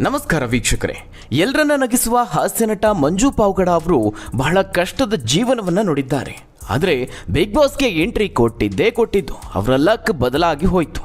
ನಮಸ್ಕಾರ ವೀಕ್ಷಕರೇ. ಎಲ್ಲರನ್ನ ನಗಿಸುವ ಹಾಸ್ಯ ನಟ ಮಂಜು ಪಾವ್ಗಡ ಅವರು ಬಹಳ ಕಷ್ಟದ ಜೀವನವನ್ನ ನೋಡಿದ್ದಾರೆ. ಆದರೆ ಬಿಗ್ ಬಾಸ್ಗೆ ಎಂಟ್ರಿ ಕೊಟ್ಟಿದ್ದೇ ಕೊಟ್ಟಿದ್ದು. ಅವರ ಲಕ್ ಬದಲಾಗಿ ಹೋಯಿತು.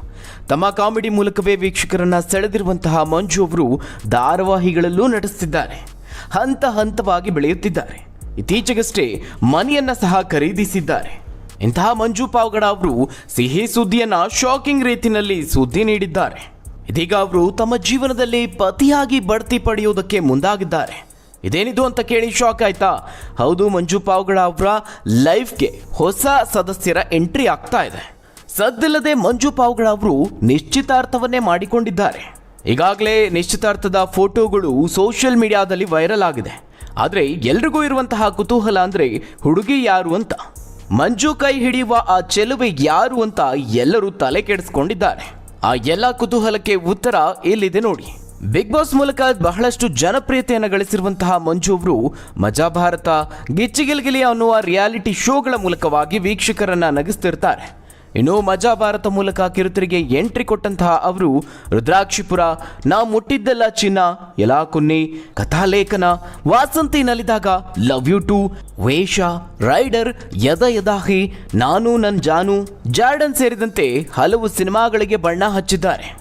ತಮ್ಮ ಕಾಮಿಡಿ ಮೂಲಕವೇ ವೀಕ್ಷಕರನ್ನ ಸೆಳೆದಿರುವಂತಹ ಮಂಜು ಅವರು ಧಾರಾವಾಹಿಗಳಲ್ಲೂ ನಟಿಸುತ್ತಿದ್ದಾರೆ ಹಂತ ಹಂತವಾಗಿ ಬೆಳೆಯುತ್ತಿದ್ದಾರೆ. ಇತ್ತೀಚೆಗಷ್ಟೇ ಮನೆಯನ್ನ ಸಹ ಖರೀದಿಸಿದ್ದಾರೆ. ಇಂತಹ ಮಂಜು ಪಾವ್ಗಡ ಅವರು ಸಿಹಿ ಸುದ್ದಿಯನ್ನ ಶಾಕಿಂಗ್ ರೀತಿಯಲ್ಲಿ ಸುದ್ದಿ ನೀಡಿದ್ದಾರೆ. ಇದೀಗ ಅವರು ತಮ್ಮ ಜೀವನದಲ್ಲಿ ಪತಿಯಾಗಿ ಬಡ್ತಿ ಪಡೆಯುವುದಕ್ಕೆ ಮುಂದಾಗಿದ್ದಾರೆ. ಇದೇನಿದು ಅಂತ ಕೇಳಿ ಶಾಕ್ ಆಯ್ತಾ? ಹೌದು ಮಂಜು ಪಾವ್ಗಳ ಅವರ ಲೈಫ್ಗೆ ಹೊಸ ಸದಸ್ಯರ ಎಂಟ್ರಿ ಆಗ್ತಾ ಇದೆ. ಸದ್ದಿಲ್ಲದೆ ಮಂಜು ಪಾವ್ಗಳ ಅವರು ನಿಶ್ಚಿತಾರ್ಥವನ್ನೇ ಮಾಡಿಕೊಂಡಿದ್ದಾರೆ. ಈಗಾಗಲೇ ನಿಶ್ಚಿತಾರ್ಥದ ಫೋಟೋಗಳು ಸೋಷಿಯಲ್ ಮೀಡಿಯಾದಲ್ಲಿ ವೈರಲ್ ಆಗಿದೆ. ಆದರೆ ಎಲ್ರಿಗೂ ಇರುವಂತಹ ಕುತೂಹಲ ಅಂದರೆ ಹುಡುಗಿ ಯಾರು ಅಂತ. ಮಂಜು ಕೈ ಹಿಡಿಯುವ ಆ ಚೆಲುವೆ ಯಾರು ಅಂತ ಎಲ್ಲರೂ ತಲೆ ಕೆಡಿಸ್ಕೊಂಡಿದ್ದಾರೆ. ಆ ಎಲ್ಲ ಕುತೂಹಲಕ್ಕೆ ಉತ್ತರ ಎಲ್ಲಿದೆ ನೋಡಿ. ಬಿಗ್ ಬಾಸ್ ಮೂಲಕ ಬಹಳಷ್ಟು ಜನಪ್ರಿಯತೆಯನ್ನು ಗಳಿಸಿರುವಂತಹ ಮಂಜು ಅವರು ಮಜಾ ಭಾರತ ಗಿಚ್ಚಿಗಿಲ್ಗಿಲಿ ಅನ್ನುವ ರಿಯಾಲಿಟಿ ಶೋಗಳ ಮೂಲಕವಾಗಿ ವೀಕ್ಷಕರನ್ನ ನಗಿಸ್ತಿರ್ತಾರೆ. ಇನ್ನು ಮಜಾ ಭಾರತ ಮೂಲಕ ಕಿರುತೆರಿಗೆ ಎಂಟ್ರಿ ಕೊಟ್ಟಂತಹ ಅವರು ರುದ್ರಾಕ್ಷಿಪುರ. ನಾ ಮುಟ್ಟಿದ್ದೆಲ್ಲ ಚಿನ್ನ ಎಲಾ ಕುನ್ನಿ, ಕಥಾಲೇಖನ, ವಾಸಂತಿ ನಲಿದಾಗ ಲವ್ ಯು ಟು, ವೇಷ, ರೈಡರ್, ಯದ ಯದಾಹಿ, ನಾನು ನನ್ ಜಾನು, ಜಾರ್ಡನ್ ಸೇರಿದಂತೆ ಹಲವು ಸಿನಿಮಾಗಳಿಗೆ ಬಣ್ಣ ಹಚ್ಚಿದ್ದಾರೆ.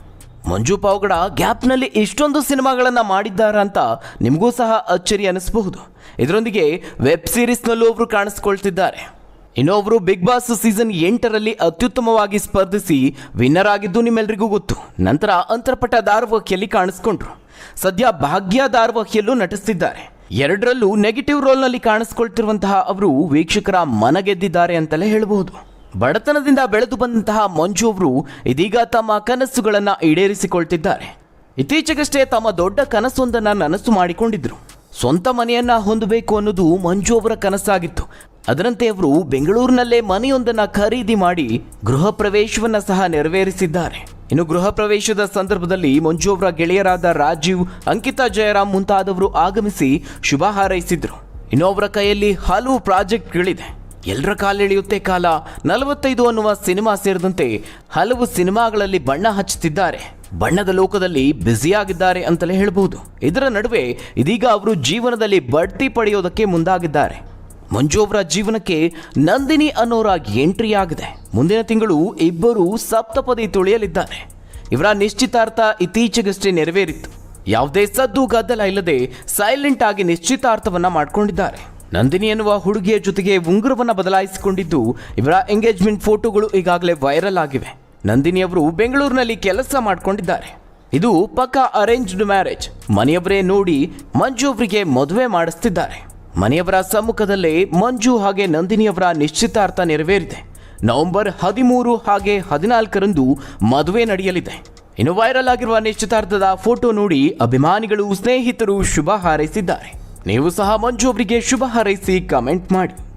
ಮಂಜು ಪಾವಗಡ ಗ್ಯಾಪ್ನಲ್ಲಿ ಇಷ್ಟೊಂದು ಸಿನಿಮಾಗಳನ್ನು ಮಾಡಿದ್ದಾರೆ ಅಂತ ನಿಮಗೂ ಸಹ ಅಚ್ಚರಿ ಅನಿಸಬಹುದು. ಇದರೊಂದಿಗೆ ವೆಬ್ ಸೀರೀಸ್ನಲ್ಲೂ ಅವರು ಕಾಣಿಸ್ಕೊಳ್ತಿದ್ದಾರೆ. ಇನ್ನು ಬಿಗ್ ಬಾಸ್ ಸೀಸನ್ ಎಂಟರಲ್ಲಿ ಅತ್ಯುತ್ತಮವಾಗಿ ಸ್ಪರ್ಧಿಸಿ ವಿನ್ನರ್ ಆಗಿದ್ದು ನಿಮ್ಮೆಲ್ಲರಿಗೂ ಗೊತ್ತು. ನಂತರ ಅಂತರಪಟ ಧಾರಾವಾಹಿಯಲ್ಲಿ ಕಾಣಿಸ್ಕೊಂಡ್ರು. ಸದ್ಯ ಭಾಗ್ಯ ಧಾರಾವಾಹಿಯಲ್ಲೂ ನಟಿಸ್ತಿದ್ದಾರೆ. ಎರಡರಲ್ಲೂ ನೆಗೆಟಿವ್ ರೋಲ್ನಲ್ಲಿ ಕಾಣಿಸ್ಕೊಳ್ತಿರುವಂತಹ ಅವರು ವೀಕ್ಷಕರ ಮನ ಗೆದ್ದಿದ್ದಾರೆ ಅಂತಲೇ ಹೇಳಬಹುದು. ಬಡತನದಿಂದ ಬೆಳೆದು ಬಂದಂತಹ ಮಂಜು ಅವರು ಇದೀಗ ತಮ್ಮ ಕನಸುಗಳನ್ನು ಈಡೇರಿಸಿಕೊಳ್ತಿದ್ದಾರೆ. ಇತ್ತೀಚೆಗಷ್ಟೇ ತಮ್ಮ ದೊಡ್ಡ ಕನಸೊಂದನ್ನ ನನಸು ಮಾಡಿಕೊಂಡಿದ್ರು. ಸ್ವಂತ ಮನೆಯನ್ನ ಹೊಂದಬೇಕು ಅನ್ನೋದು ಮಂಜು ಅವರ ಕನಸಾಗಿತ್ತು. ಅದರಂತೆ ಅವರು ಬೆಂಗಳೂರಿನಲ್ಲೇ ಮನೆಯೊಂದನ್ನು ಖರೀದಿ ಮಾಡಿ ಗೃಹ ಪ್ರವೇಶವನ್ನು ಸಹ ನೆರವೇರಿಸಿದ್ದಾರೆ. ಇನ್ನು ಗೃಹ ಪ್ರವೇಶದ ಸಂದರ್ಭದಲ್ಲಿ ಮಂಜು ಅವರ ಗೆಳೆಯರಾದ ರಾಜೀವ್, ಅಂಕಿತಾ ಜಯರಾಮ್ ಮುಂತಾದವರು ಆಗಮಿಸಿ ಶುಭ ಹಾರೈಸಿದ್ರು. ಇನ್ನು ಅವರ ಕೈಯಲ್ಲಿ ಹಲವು ಪ್ರಾಜೆಕ್ಟ್ಗಳಿದೆ. ಎಲ್ಲರ ಕಾಲೆಳೆಯುತ್ತೆ ಕಾಲ. ನಲವತ್ತೈದು ಅನ್ನುವ ಸಿನಿಮಾ ಸೇರಿದಂತೆ ಹಲವು ಸಿನಿಮಾಗಳಲ್ಲಿ ಬಣ್ಣ ಹಚ್ಚುತ್ತಿದ್ದಾರೆ. ಬಣ್ಣದ ಲೋಕದಲ್ಲಿ ಬ್ಯುಸಿಯಾಗಿದ್ದಾರೆ ಅಂತಲೇ ಹೇಳಬಹುದು ಇದರ ನಡುವೆ ಇದೀಗ ಅವರು ಜೀವನದಲ್ಲಿ ಬಡ್ತಿ ಪಡೆಯೋದಕ್ಕೆ ಮುಂದಾಗಿದ್ದಾರೆ. ಮಂಜು ಅವರ ಜೀವನಕ್ಕೆ ನಂದಿನಿ ಅನ್ನೋರಾಗಿ ಎಂಟ್ರಿ ಆಗಿದೆ ಮುಂದಿನ ತಿಂಗಳು ಇಬ್ಬರು ಸಪ್ತಪದಿ ತುಳಿಯಲಿದ್ದಾರೆ ಇವರ ನಿಶ್ಚಿತಾರ್ಥ ಇತ್ತೀಚೆಗಷ್ಟೇ ನೆರವೇರಿತ್ತು ಯಾವುದೇ ಸದ್ದು ಗದ್ದಲ ಇಲ್ಲದೆ ಸೈಲೆಂಟ್ ಆಗಿ ನಿಶ್ಚಿತಾರ್ಥವನ್ನ ಮಾಡಿಕೊಂಡಿದ್ದಾರೆ. ನಂದಿನಿ ಎನ್ನುವ ಹುಡುಗಿಯ ಜೊತೆಗೆ ಉಂಗುರವನ್ನು ಬದಲಾಯಿಸಿಕೊಂಡಿದ್ದು ಇವರ ಎಂಗೇಜ್ಮೆಂಟ್ ಫೋಟೋಗಳು ಈಗಾಗಲೇ ವೈರಲ್ ಆಗಿವೆ. ನಂದಿನಿ ಅವರು ಬೆಂಗಳೂರಿನಲ್ಲಿ ಕೆಲಸ ಮಾಡ್ಕೊಂಡಿದ್ದಾರೆ. ಇದು ಪಕ್ಕಾ ಅರೇಂಜ್ಡ್ ಮ್ಯಾರೇಜ್ ಮನೆಯವರೇ ನೋಡಿ ಮಂಜು ಅವರಿಗೆ ಮದುವೆ ಮಾಡಿಸ್ತಿದ್ದಾರೆ. ಮನೆಯವರ ಸಮ್ಮುಖದಲ್ಲೇ ಮಂಜು ಹಾಗೆ ನಂದಿನಿಯವರ ನಿಶ್ಚಿತಾರ್ಥ ನೆರವೇರಿದೆ. ನವೆಂಬರ್ ಹದಿಮೂರು ಹಾಗೆ ಹದಿನಾಲ್ಕರಂದು ಮದುವೆ ನಡೆಯಲಿದೆ. ಇನ್ನು ವೈರಲ್ ಆಗಿರುವ ನಿಶ್ಚಿತಾರ್ಥದ ಫೋಟೋ ನೋಡಿ ಅಭಿಮಾನಿಗಳು, ಸ್ನೇಹಿತರು ಶುಭ ಹಾರೈಸಿದ್ದಾರೆ. ನೀವು ಸಹ ಮಂಜು ಅವರಿಗೆ ಶುಭ ಹಾರೈಸಿ ಕಮೆಂಟ್ ಮಾಡಿ.